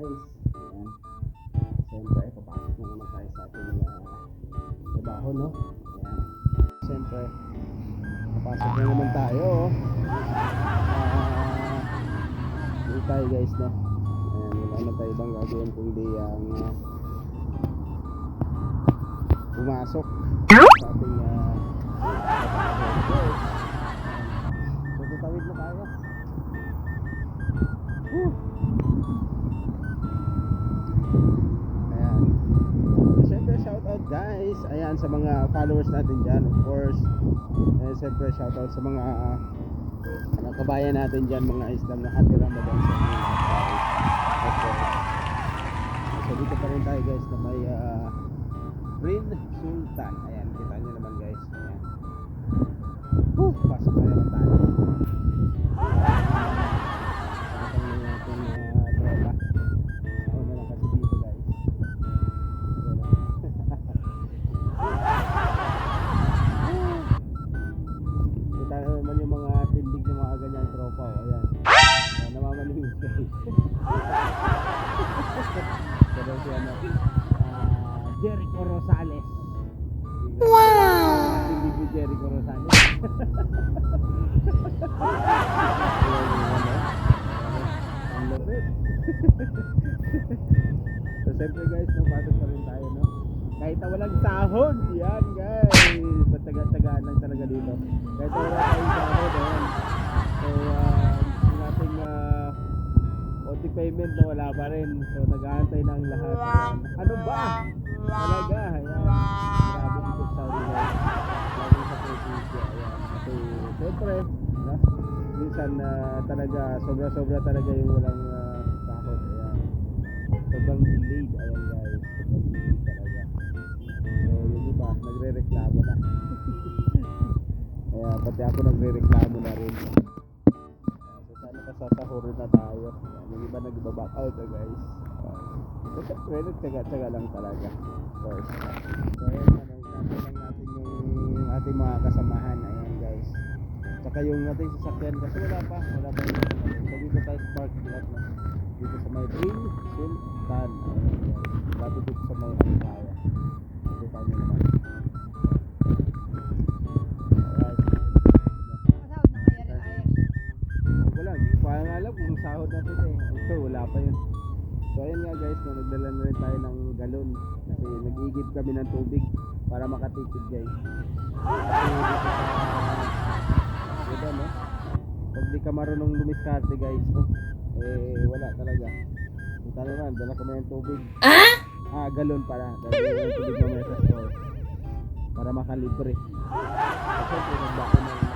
guys. Ayan. Siyempre, papasok na naman tayo sa ating uh, trabaho, no? Ayan. Siyempre, papasok na naman tayo. oh. Dito tayo guys, no? Ayan, wala na tayo ibang gagawin kundi ang ah, pumasok sa ating uh, trabaho. So, tutawid. Whew. Ayan. Syempre, shout out guys. Ayan, sa mga followers natin dyan, of course. And syempre, shout out sa mga uh, kabayan natin dyan, mga Islam na happy Ramadan sa lahat, guys. Of. So, dito pa rin tayo guys na may uh, Rin Sultan. Ayan, kita nyo naman guys. Ayan. Whew, pasok na naman tayo. Pero si ano, ah, Jericho Rosales. Wow! Tindig ni Jericho Rosales. Ang lapit. so siyempre guys, no, pasok pa rin tayo, no? Kahit na walang sahod, yan guys. Pataga-tagaan lang talaga dito. Kahit na wala tayong sahod, ayan. OT payment na wala pa rin. So, nag-aantay na ang lahat. Ayan. Ano ba? Talaga, ayan. Grabe dito sa Saudi. Lalo sa probinsya, ayan. Kasi, siyempre, no? minsan uh, talaga, sobra-sobra talaga yung walang uh, sahod. Ayan. Sobrang delayed, ayan guys. Sobrang delayed talaga. So, yung iba, nagre-reklamo na. Kaya pati ako nagre-reklamo na rin. Pasasahurin na tayo. Ayan, yung iba nag-back out na guys. So syempre, nagtsaga-tsaga lang talaga. Of course. So ayan, ano, example lang natin yung ating mga kasamahan. Ayan guys. Tsaka yung ating sasakyan kasi wala pa. Wala pa yung. So dito tayo sa parking lot na. Dito sa may Ring Sultan. Ayan guys. Dito sa may Angkaya. Alam kung sahod natin eh. Ito, wala pa yun. So ayun nga guys, no, nagdala na rin tayo ng galon. Kasi nag-igib kami ng tubig para makatipid guys. Diba no? Pag di ka marunong lumiskarte guys, no? eh wala talaga. Kita naman, dala kami ng tubig. Ah? Ah, galon pala. Dala ng tubig sa store. Para makalibre. Kasi ito, nagbako na